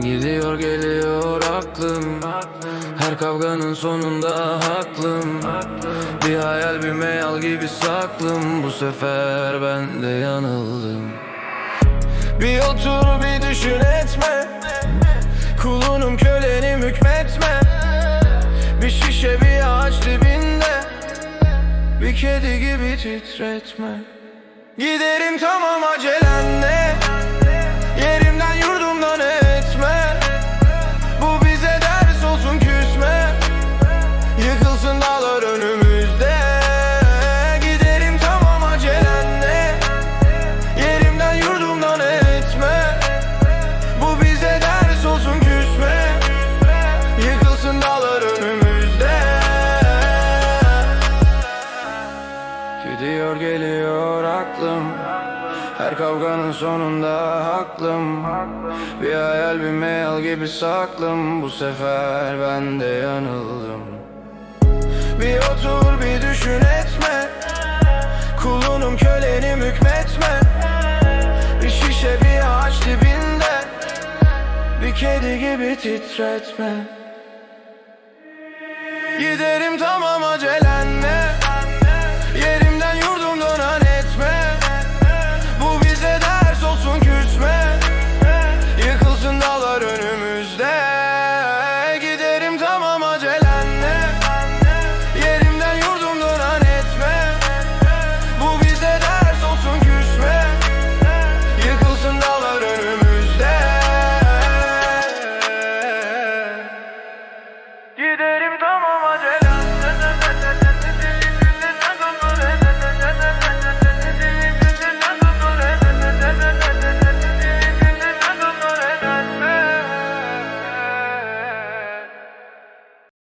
Gidiyor geliyor aklım. Her kavganın sonunda haklım. Bir hayal bir meyal gibi saklım. Bu sefer ben de yanıldım. Bir otur bir düşün etme. Kulunum kölenim hükmetme. Bir şişe bir ağaç dibinde. Bir kedi gibi titretme. Giderim tamam acelenle Her kavganın sonunda haklım. Bir hayal bir meyal gibi saklım. Bu sefer ben de yanıldım. Bir otur bir düşün etme. Kulunum kölenim hükmetme. Bir şişe bir ağaç dibinde. Bir kedi gibi titretme. Giderim tamam acele